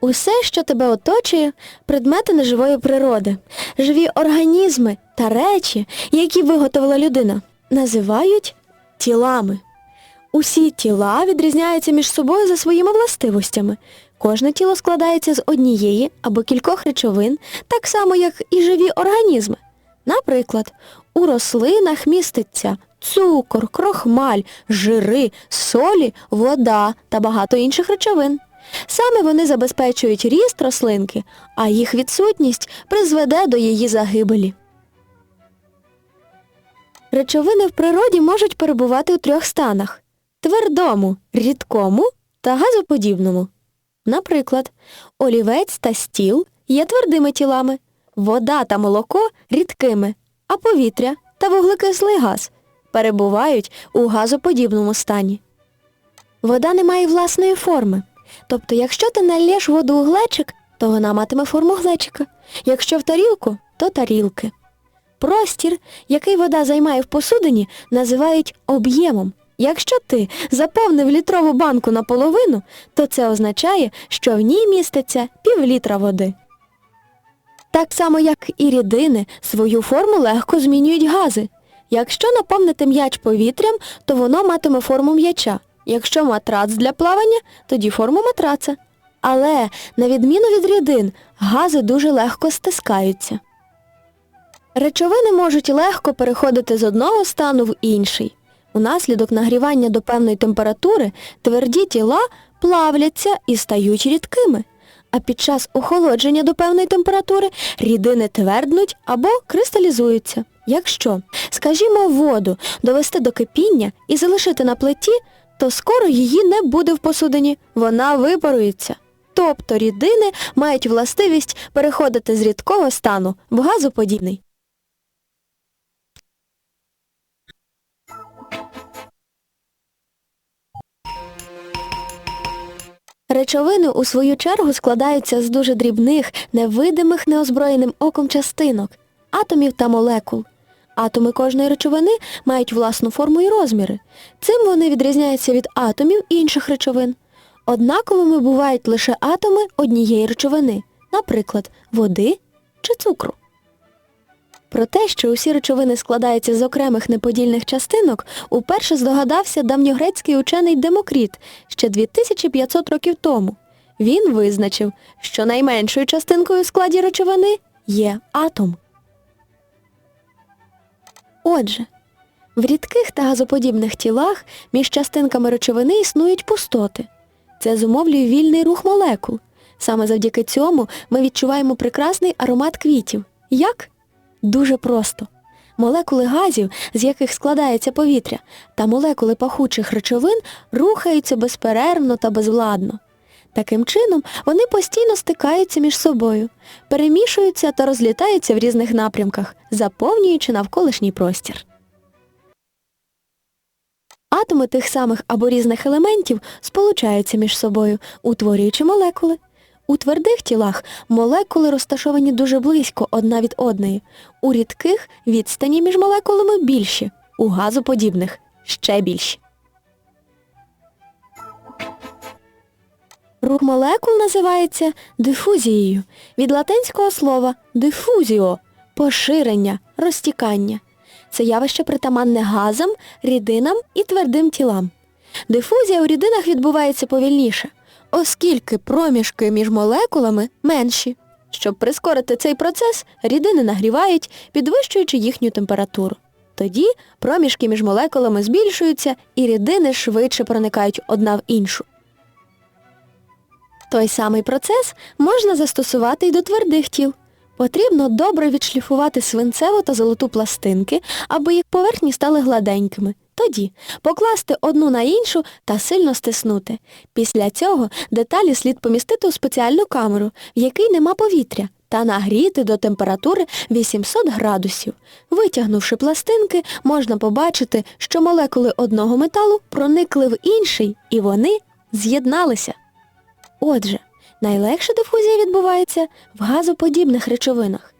Усе, що тебе оточує, предмети неживої природи, живі організми та речі, які виготовила людина, називають тілами. Усі тіла відрізняються між собою за своїми властивостями. Кожне тіло складається з однієї або кількох речовин, так само, як і живі організми. Наприклад, у рослинах міститься цукор, крохмаль, жири, солі, вода та багато інших речовин. Саме вони забезпечують ріст рослинки, а їх відсутність призведе до її загибелі. Речовини в природі можуть перебувати у трьох станах твердому, рідкому та газоподібному. Наприклад, олівець та стіл є твердими тілами, вода та молоко рідкими, а повітря та вуглекислий газ перебувають у газоподібному стані. Вода не має власної форми. Тобто, якщо ти налєш воду у глечик, то вона матиме форму глечика. Якщо в тарілку, то тарілки. Простір, який вода займає в посудині, називають об'ємом. Якщо ти заповнив літрову банку наполовину, то це означає, що в ній міститься півлітра води. Так само, як і рідини, свою форму легко змінюють гази. Якщо наповнити м'яч повітрям, то воно матиме форму м'яча. Якщо матрац для плавання, тоді форму матраца. Але, на відміну від рідин, гази дуже легко стискаються. Речовини можуть легко переходити з одного стану в інший. Унаслідок нагрівання до певної температури тверді тіла плавляться і стають рідкими. А під час охолодження до певної температури рідини тверднуть або кристалізуються. Якщо, скажімо, воду довести до кипіння і залишити на плиті, то скоро її не буде в посудині, вона випарується. Тобто рідини мають властивість переходити з рідкого стану в газоподібний. Речовини, у свою чергу, складаються з дуже дрібних, невидимих неозброєним оком частинок, атомів та молекул. Атоми кожної речовини мають власну форму і розміри. Цим вони відрізняються від атомів інших речовин. Однаковими бувають лише атоми однієї речовини, наприклад, води чи цукру. Про те, що усі речовини складаються з окремих неподільних частинок, уперше здогадався давньогрецький учений Демокріт ще 2500 років тому. Він визначив, що найменшою частинкою у складі речовини є атом. Отже, в рідких та газоподібних тілах між частинками речовини існують пустоти. Це зумовлює вільний рух молекул. Саме завдяки цьому ми відчуваємо прекрасний аромат квітів. Як? Дуже просто. Молекули газів, з яких складається повітря, та молекули пахучих речовин рухаються безперервно та безвладно. Таким чином, вони постійно стикаються між собою, перемішуються та розлітаються в різних напрямках, заповнюючи навколишній простір. Атоми тих самих або різних елементів сполучаються між собою, утворюючи молекули. У твердих тілах молекули розташовані дуже близько одна від одної. У рідких відстані між молекулами більші, у газоподібних ще більші. Рух молекул називається дифузією від латинського слова дифузіо поширення, розтікання. Це явище притаманне газам, рідинам і твердим тілам. Дифузія у рідинах відбувається повільніше, оскільки проміжки між молекулами менші. Щоб прискорити цей процес, рідини нагрівають, підвищуючи їхню температуру. Тоді проміжки між молекулами збільшуються і рідини швидше проникають одна в іншу. Той самий процес можна застосувати й до твердих тіл. Потрібно добре відшліфувати свинцеву та золоту пластинки, аби їх поверхні стали гладенькими. Тоді покласти одну на іншу та сильно стиснути. Після цього деталі слід помістити у спеціальну камеру, в якій нема повітря, та нагріти до температури 800 градусів. Витягнувши пластинки, можна побачити, що молекули одного металу проникли в інший і вони з'єдналися. Отже, найлегша дифузія відбувається в газоподібних речовинах.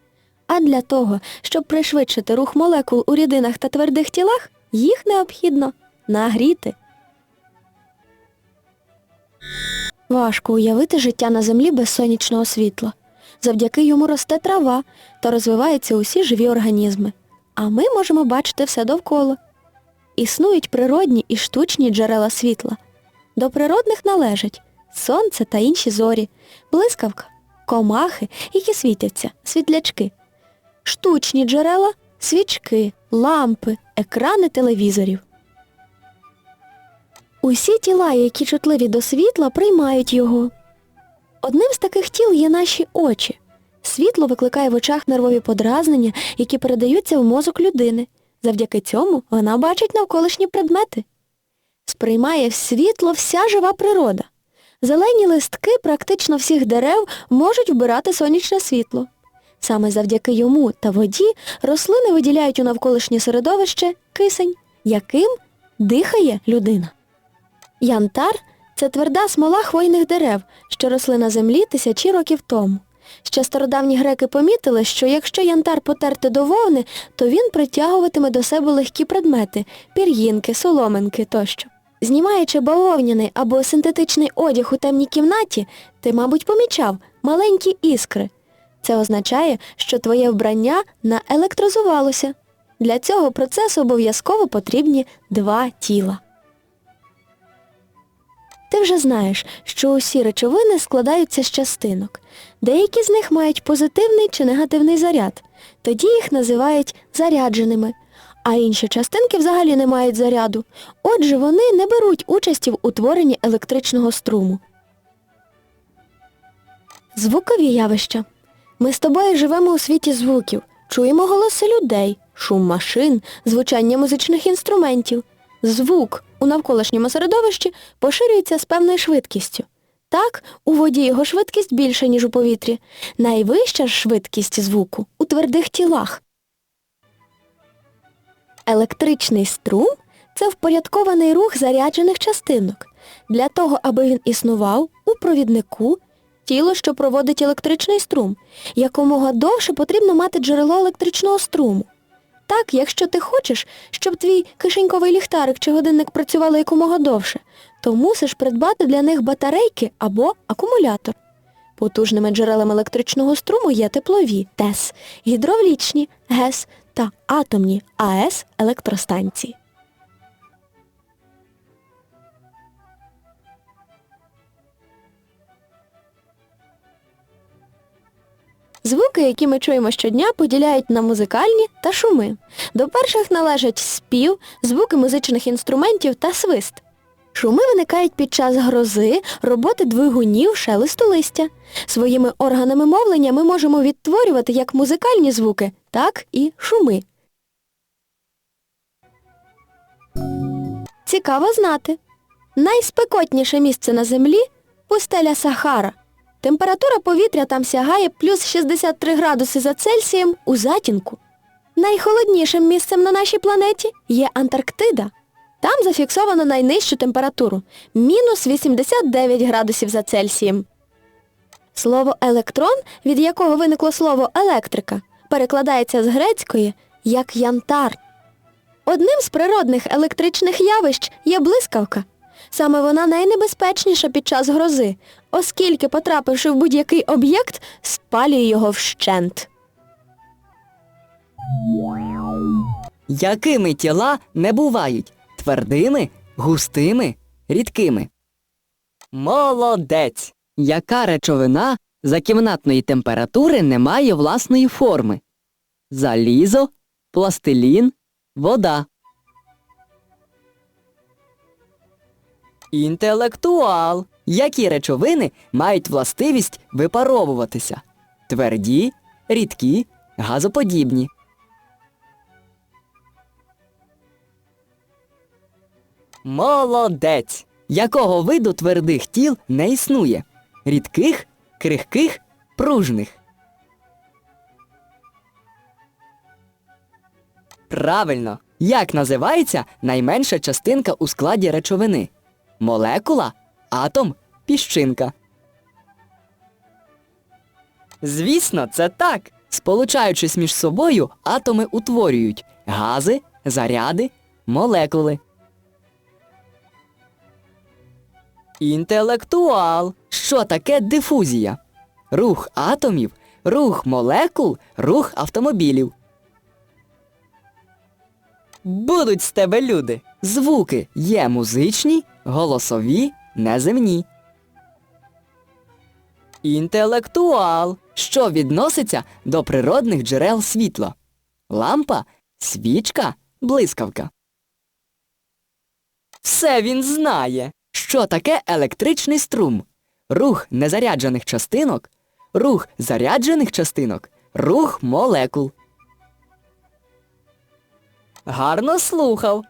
А для того, щоб пришвидшити рух молекул у рідинах та твердих тілах, їх необхідно нагріти. Важко уявити життя на землі без сонячного світла. Завдяки йому росте трава та розвиваються усі живі організми. А ми можемо бачити все довкола. Існують природні і штучні джерела світла. До природних належать сонце та інші зорі, блискавка, комахи, які світяться, світлячки. Штучні джерела свічки, лампи, екрани телевізорів. Усі тіла, які чутливі до світла, приймають його. Одним з таких тіл є наші очі. Світло викликає в очах нервові подразнення, які передаються в мозок людини. Завдяки цьому вона бачить навколишні предмети. Сприймає світло вся жива природа. Зелені листки практично всіх дерев можуть вбирати сонячне світло. Саме завдяки йому та воді рослини виділяють у навколишнє середовище кисень, яким дихає людина. Янтар це тверда смола хвойних дерев, що росли на землі тисячі років тому. Ще стародавні греки помітили, що якщо янтар потерти до вовни, то він притягуватиме до себе легкі предмети пір'їнки, соломинки тощо. Знімаючи бавовняний або синтетичний одяг у темній кімнаті, ти, мабуть, помічав маленькі іскри. Це означає, що твоє вбрання наелектризувалося. Для цього процесу обов'язково потрібні два тіла. Ти вже знаєш, що усі речовини складаються з частинок. Деякі з них мають позитивний чи негативний заряд. Тоді їх називають зарядженими, а інші частинки взагалі не мають заряду. Отже, вони не беруть участі в утворенні електричного струму. Звукові явища. Ми з тобою живемо у світі звуків, чуємо голоси людей, шум машин, звучання музичних інструментів. Звук у навколишньому середовищі поширюється з певною швидкістю. Так, у воді його швидкість більша, ніж у повітрі. Найвища ж швидкість звуку у твердих тілах. Електричний струм це впорядкований рух заряджених частинок. Для того, аби він існував, у провіднику тіло, що проводить електричний струм. Якомога довше потрібно мати джерело електричного струму. Так, якщо ти хочеш, щоб твій кишеньковий ліхтарик чи годинник працювали якомога довше, то мусиш придбати для них батарейки або акумулятор. Потужними джерелами електричного струму є теплові ТЕС, гідравлічні ГЕС та атомні АЕС електростанції. Звуки, які ми чуємо щодня, поділяють на музикальні та шуми. До перших належать спів, звуки музичних інструментів та свист. Шуми виникають під час грози, роботи двигунів, шелесту листя. Своїми органами мовлення ми можемо відтворювати як музикальні звуки, так і шуми. Цікаво знати. Найспекотніше місце на землі пустеля Сахара. Температура повітря там сягає плюс 63 градуси за Цельсієм у затінку. Найхолоднішим місцем на нашій планеті є Антарктида. Там зафіксовано найнижчу температуру мінус 89 градусів за Цельсієм. Слово електрон, від якого виникло слово електрика, перекладається з грецької як янтар. Одним з природних електричних явищ є блискавка. Саме вона найнебезпечніша під час грози, оскільки, потрапивши в будь-який об'єкт, спалює його вщент. Якими тіла не бувають? Твердими, густими, рідкими. Молодець! Яка речовина за кімнатної температури не має власної форми? Залізо, пластилін, вода. Інтелектуал. Які речовини мають властивість випаровуватися? Тверді, рідкі, газоподібні. Молодець! Якого виду твердих тіл не існує? Рідких, крихких, пружних. Правильно. Як називається найменша частинка у складі речовини? Молекула, атом, піщинка. Звісно, це так. Сполучаючись між собою, атоми утворюють гази, заряди, молекули. Інтелектуал. Що таке дифузія? Рух атомів, рух молекул, рух автомобілів. Будуть з тебе люди. Звуки є музичні, голосові, неземні. Інтелектуал, що відноситься до природних джерел світла. Лампа, свічка, блискавка. Все він знає. Що таке електричний струм? Рух незаряджених частинок, рух заряджених частинок, рух молекул. Гарно слухав.